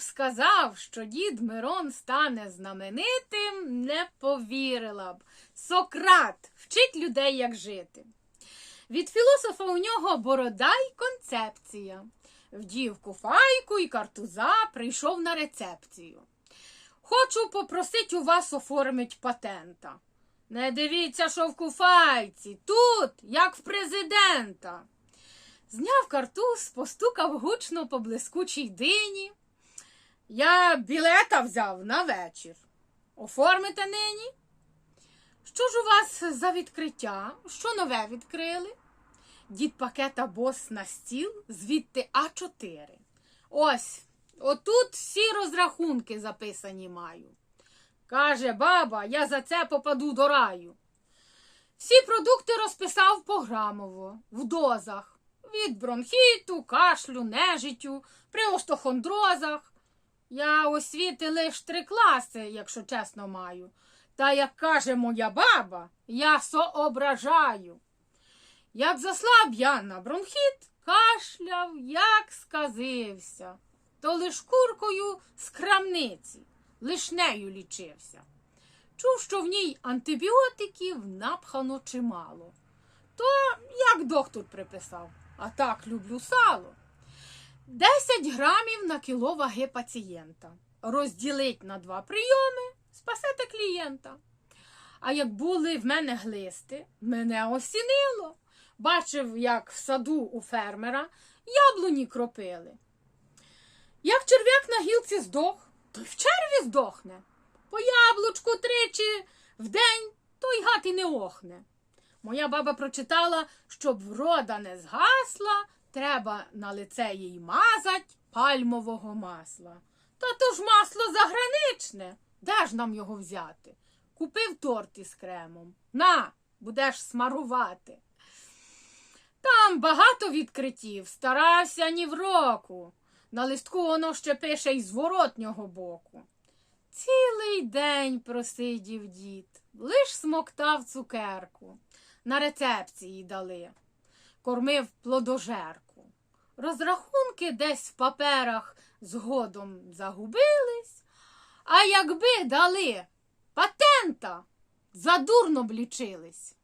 б сказав, що дід Мирон стане знаменитим, не повірила б. Сократ вчить людей, як жити. Від філософа у нього борода й концепція. Вдів куфайку і картуза прийшов на рецепцію. Хочу попросить у вас оформить патента. Не дивіться, що в куфайці, тут, як в президента. Зняв картуз, постукав гучно по блискучій дині. Я білета взяв на вечір. Оформите нині? Що ж у вас за відкриття? Що нове відкрили? Дід пакета бос на стіл, звідти А4. Ось, отут всі розрахунки записані маю. Каже баба, я за це попаду до раю. Всі продукти розписав пограмово, в дозах. Від бронхіту, кашлю, нежиттю, при остохондрозах. Я освіти лиш три класи, якщо чесно маю. Та як каже моя баба, я соображаю. Як заслаб я на бронхіт, кашляв, як сказився, то лиш куркою з крамниці, лиш нею лічився. Чув, що в ній антибіотиків напхано чимало. То як доктор приписав, а так люблю сало. 10 грамів на кіло ваги пацієнта. Розділить на два прийоми, спасете клієнта. А як були в мене глисти, мене осінило. Бачив, як в саду у фермера яблуні кропили. Як черв'як на гілці здох, то й в черві здохне. По яблучку тричі в день, то й гати не охне. Моя баба прочитала, щоб врода не згасла, треба на лице їй мазать пальмового масла. Та то ж масло заграничне. Де ж нам його взяти? Купив торт із кремом. На, будеш смарувати. Там багато відкриттів, старався ні в року. На листку воно ще пише й з воротнього боку. Цілий день просидів дід, лиш смоктав цукерку. На рецепції дали, кормив плодожерку. Розрахунки десь в паперах згодом загубились, а якби дали патента, задурно б лічились.